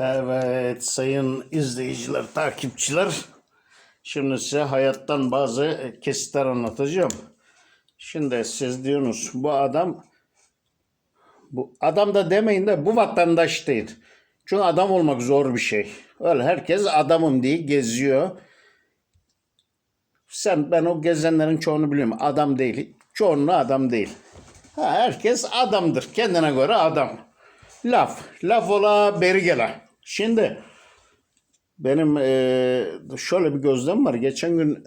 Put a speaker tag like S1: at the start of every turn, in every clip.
S1: Evet sayın izleyiciler, takipçiler. Şimdi size hayattan bazı kesitler anlatacağım. Şimdi siz diyorsunuz bu adam bu adam da demeyin de bu vatandaş değil. Çünkü adam olmak zor bir şey. Öyle herkes adamım diye geziyor. Sen ben o gezenlerin çoğunu biliyorum. Adam değil. Çoğunluğu adam değil. Ha, herkes adamdır. Kendine göre adam. Laf. Laf ola beri gele. Şimdi benim eee, şöyle bir gözlem var. Geçen gün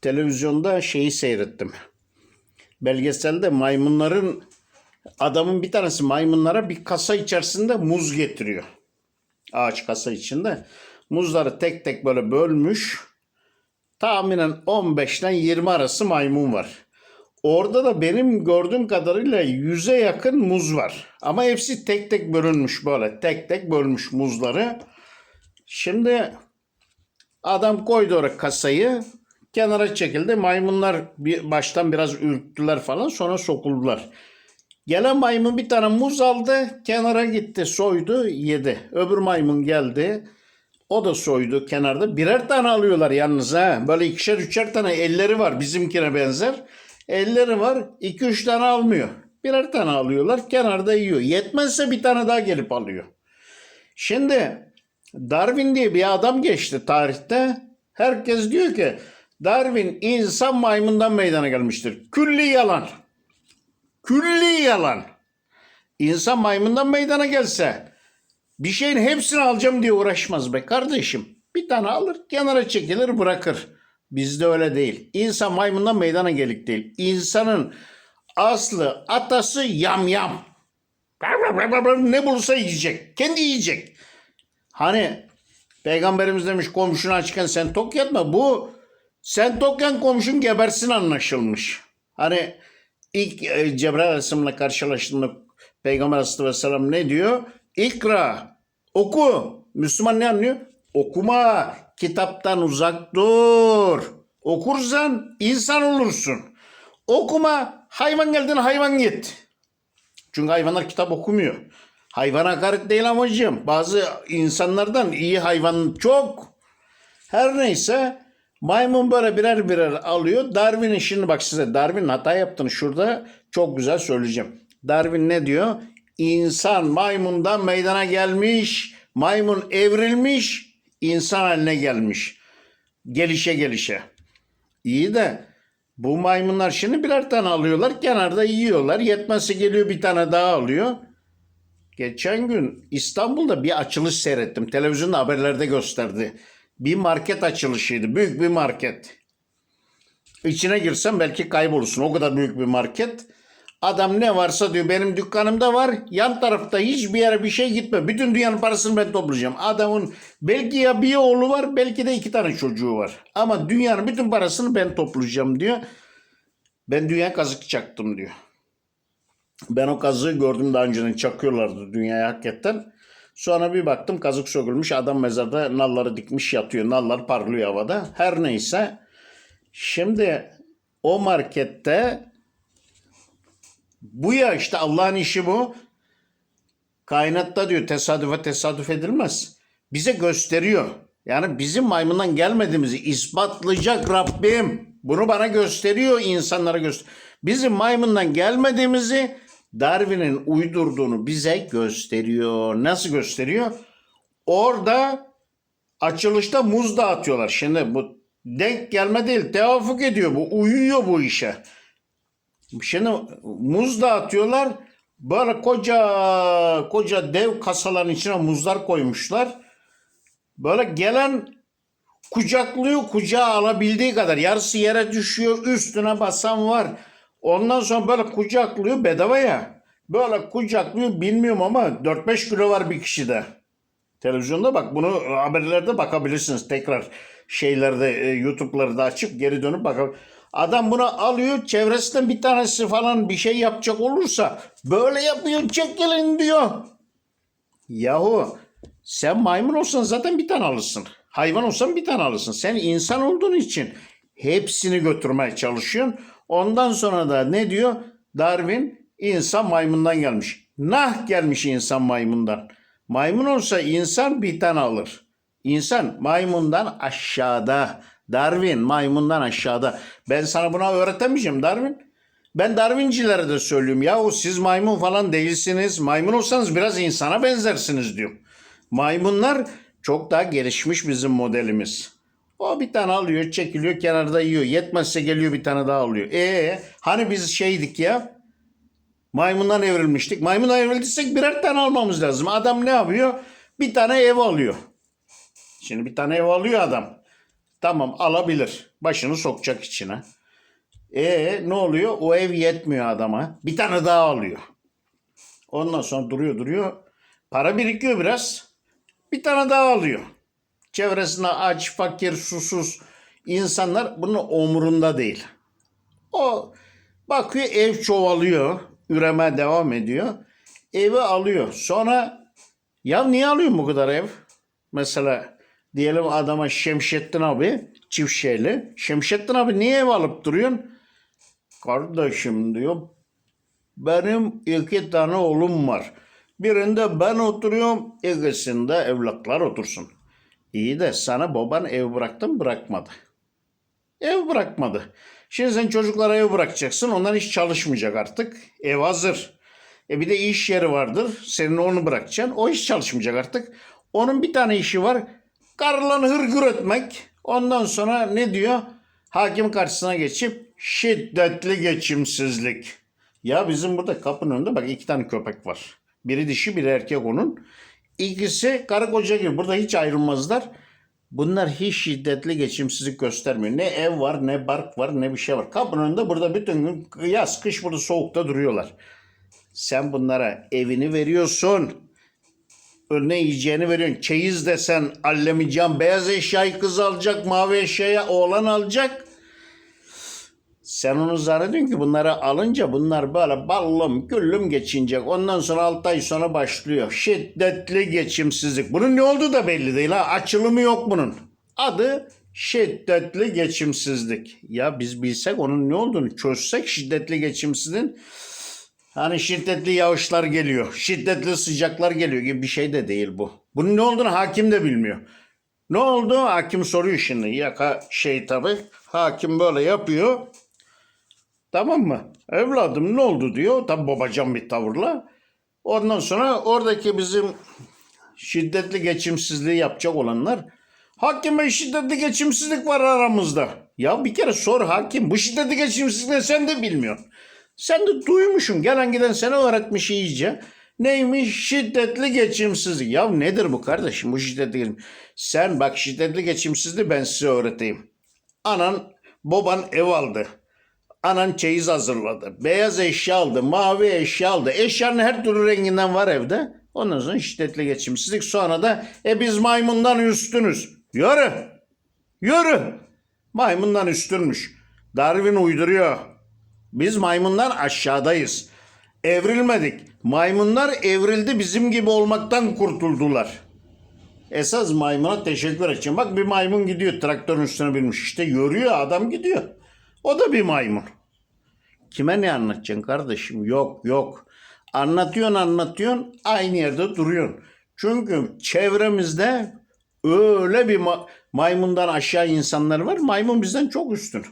S1: televizyonda şeyi seyrettim. Belgeselde maymunların adamın bir tanesi maymunlara bir kasa içerisinde muz getiriyor. Ağaç kasa içinde. Muzları tek tek böyle bölmüş. Tahminen 15 ile 20 arası maymun var. Orada da benim gördüğüm kadarıyla yüze yakın muz var. Ama hepsi tek tek bölünmüş böyle. Tek tek bölmüş muzları. Şimdi adam koydu oraya kasayı. Kenara çekildi. Maymunlar bir, baştan biraz ürktüler falan sonra sokuldular. Gelen maymun bir tane muz aldı. Kenara gitti soydu yedi. Öbür maymun geldi. O da soydu kenarda. Birer tane alıyorlar yalnız ha. Böyle ikişer üçer tane elleri var bizimkine benzer. Elleri var. iki üç tane almıyor. Birer tane alıyorlar. Kenarda yiyor. Yetmezse bir tane daha gelip alıyor. Şimdi Darwin diye bir adam geçti tarihte. Herkes diyor ki Darwin insan maymundan meydana gelmiştir. Külli yalan. Külli yalan. İnsan maymundan meydana gelse bir şeyin hepsini alacağım diye uğraşmaz be kardeşim. Bir tane alır kenara çekilir bırakır. Bizde öyle değil. İnsan maymundan meydana gelik değil. İnsanın aslı atası yam yam. Ne bulursa yiyecek. Kendi yiyecek. Hani peygamberimiz demiş komşunu açken sen tok yatma. Bu sen tokken komşun gebersin anlaşılmış. Hani ilk e, Cebrail Aleyhisselam'la karşılaştığında Peygamber Aleyhisselam ne diyor? İkra, oku. Müslüman ne anlıyor? Okuma, kitaptan uzak dur. Okursan insan olursun. Okuma, hayvan geldin hayvan git. Çünkü hayvanlar kitap okumuyor. Hayvan hakaret değil amacım. Bazı insanlardan iyi hayvan çok. Her neyse maymun böyle birer birer alıyor. Darwin'in şimdi bak size Darwin hata yaptığını şurada çok güzel söyleyeceğim. Darwin ne diyor? İnsan maymundan meydana gelmiş, maymun evrilmiş, insan haline gelmiş. Gelişe gelişe. İyi de bu maymunlar şimdi birer tane alıyorlar, kenarda yiyorlar. Yetmezse geliyor bir tane daha alıyor. Geçen gün İstanbul'da bir açılış seyrettim. Televizyonda haberlerde gösterdi. Bir market açılışıydı. Büyük bir market. İçine girsen belki kaybolursun. O kadar büyük bir market. Adam ne varsa diyor benim dükkanımda var. Yan tarafta hiçbir yere bir şey gitme. Bütün dünyanın parasını ben toplayacağım. Adamın belki ya bir oğlu var belki de iki tane çocuğu var. Ama dünyanın bütün parasını ben toplayacağım diyor. Ben dünya kazık çaktım diyor. Ben o kazığı gördüm daha önceden çakıyorlardı dünyaya hakikaten. Sonra bir baktım kazık sökülmüş adam mezarda nalları dikmiş yatıyor. Nallar parlıyor havada. Her neyse. Şimdi o markette bu ya işte Allah'ın işi bu. Kainatta diyor tesadüfe tesadüf edilmez. Bize gösteriyor. Yani bizim maymundan gelmediğimizi ispatlayacak Rabbim. Bunu bana gösteriyor, insanlara gösteriyor. Bizim maymundan gelmediğimizi Darwin'in uydurduğunu bize gösteriyor. Nasıl gösteriyor? Orada açılışta muz dağıtıyorlar. Şimdi bu denk gelme değil, tevafuk ediyor bu. Uyuyor bu işe. Şimdi muz dağıtıyorlar. Böyle koca koca dev kasaların içine muzlar koymuşlar. Böyle gelen kucaklıyor kucağa alabildiği kadar. Yarısı yere düşüyor üstüne basan var. Ondan sonra böyle kucaklıyor bedava ya. Böyle kucaklıyor bilmiyorum ama 4-5 kilo var bir kişide. Televizyonda bak bunu haberlerde bakabilirsiniz tekrar şeylerde e, YouTube'ları da açıp geri dönüp bakabilirsiniz. Adam bunu alıyor çevresinden bir tanesi falan bir şey yapacak olursa böyle yapıyor çekilin diyor. Yahu sen maymun olsan zaten bir tane alırsın. Hayvan olsan bir tane alırsın. Sen insan olduğun için hepsini götürmeye çalışıyorsun. Ondan sonra da ne diyor? Darwin insan maymundan gelmiş. Nah gelmiş insan maymundan. Maymun olsa insan bir tane alır. İnsan maymundan aşağıda. Darwin maymundan aşağıda. Ben sana buna öğretemeyeceğim Darwin. Ben Darwincilere de söylüyorum. Yahu siz maymun falan değilsiniz. Maymun olsanız biraz insana benzersiniz diyorum. Maymunlar çok daha gelişmiş bizim modelimiz. O bir tane alıyor, çekiliyor, kenarda yiyor. Yetmezse geliyor bir tane daha alıyor. E hani biz şeydik ya? Maymundan evrilmiştik. Maymundan evrildiysek birer tane almamız lazım. Adam ne yapıyor? Bir tane ev alıyor. Şimdi bir tane ev alıyor adam. Tamam alabilir. Başını sokacak içine. E ne oluyor? O ev yetmiyor adama. Bir tane daha alıyor. Ondan sonra duruyor duruyor. Para birikiyor biraz. Bir tane daha alıyor. Çevresinde aç, fakir, susuz insanlar bunun umurunda değil. O bakıyor ev çoğalıyor. Üreme devam ediyor. Evi alıyor. Sonra ya niye alıyorsun bu kadar ev? Mesela diyelim adama Şemşettin abi çift şeyli. Şemşettin abi niye ev alıp duruyorsun? Kardeşim diyor benim iki tane oğlum var. Birinde ben oturuyorum, ikisinde evlatlar otursun. İyi de sana baban ev bıraktı mı bırakmadı. Ev bırakmadı. Şimdi sen çocuklara ev bırakacaksın. Onlar hiç çalışmayacak artık. Ev hazır. E bir de iş yeri vardır. Senin onu bırakacaksın. O hiç çalışmayacak artık. Onun bir tane işi var. Karılarını hırgür etmek. Ondan sonra ne diyor? Hakim karşısına geçip şiddetli geçimsizlik. Ya bizim burada kapının önünde bak iki tane köpek var. Biri dişi biri erkek onun. İkisi karı koca gibi. Burada hiç ayrılmazlar. Bunlar hiç şiddetli geçimsizlik göstermiyor. Ne ev var, ne bark var, ne bir şey var. Kapının önünde burada bütün gün yaz, kış burada soğukta duruyorlar. Sen bunlara evini veriyorsun. Önüne yiyeceğini veriyorsun. Çeyiz desen allemeyeceğim. Beyaz eşyayı kız alacak, mavi eşyaya oğlan alacak. Sen onu zannediyorsun ki bunları alınca bunlar böyle ballım güllüm geçinecek. Ondan sonra 6 ay sonra başlıyor. Şiddetli geçimsizlik. Bunun ne olduğu da belli değil ha. Açılımı yok bunun. Adı şiddetli geçimsizlik. Ya biz bilsek onun ne olduğunu çözsek şiddetli geçimsizliğin Hani şiddetli yağışlar geliyor, şiddetli sıcaklar geliyor gibi bir şey de değil bu. Bunun ne olduğunu hakim de bilmiyor. Ne oldu? Hakim soruyor şimdi. Yaka şey tabi. Hakim böyle yapıyor. Tamam mı? Evladım ne oldu diyor. Tabi babacan bir tavırla. Ondan sonra oradaki bizim şiddetli geçimsizliği yapacak olanlar Hakim Bey şiddetli geçimsizlik var aramızda. Ya bir kere sor hakim. Bu şiddetli geçimsizlik ne sen de bilmiyorsun. Sen de duymuşsun. Gelen giden sana öğretmiş iyice. Neymiş? Şiddetli geçimsizlik. Ya nedir bu kardeşim bu şiddetli geçimsizlik? Sen bak şiddetli geçimsizliği ben size öğreteyim. Anan baban ev aldı. Anan çeyiz hazırladı. Beyaz eşya aldı. Mavi eşya aldı. Eşyanın her türlü renginden var evde. Ondan sonra şiddetli geçimsizlik. Sonra da e biz maymundan üstünüz. Yürü. Yürü. Maymundan üstünmüş. Darwin uyduruyor. Biz maymundan aşağıdayız. Evrilmedik. Maymunlar evrildi bizim gibi olmaktan kurtuldular. Esas maymuna teşekkür edeceğim. Bak bir maymun gidiyor traktörün üstüne binmiş. İşte yürüyor adam gidiyor. O da bir maymun. Kime ne anlatacaksın kardeşim? Yok yok. Anlatıyorsun anlatıyorsun aynı yerde duruyorsun. Çünkü çevremizde öyle bir ma- maymundan aşağı insanlar var. Maymun bizden çok üstün.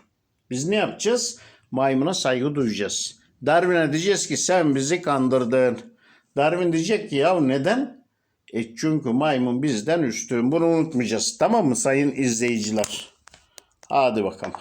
S1: Biz ne yapacağız? Maymuna saygı duyacağız. Darwin'e diyeceğiz ki sen bizi kandırdın. Darwin diyecek ki ya neden? E çünkü maymun bizden üstün. Bunu unutmayacağız. Tamam mı sayın izleyiciler? Hadi bakalım.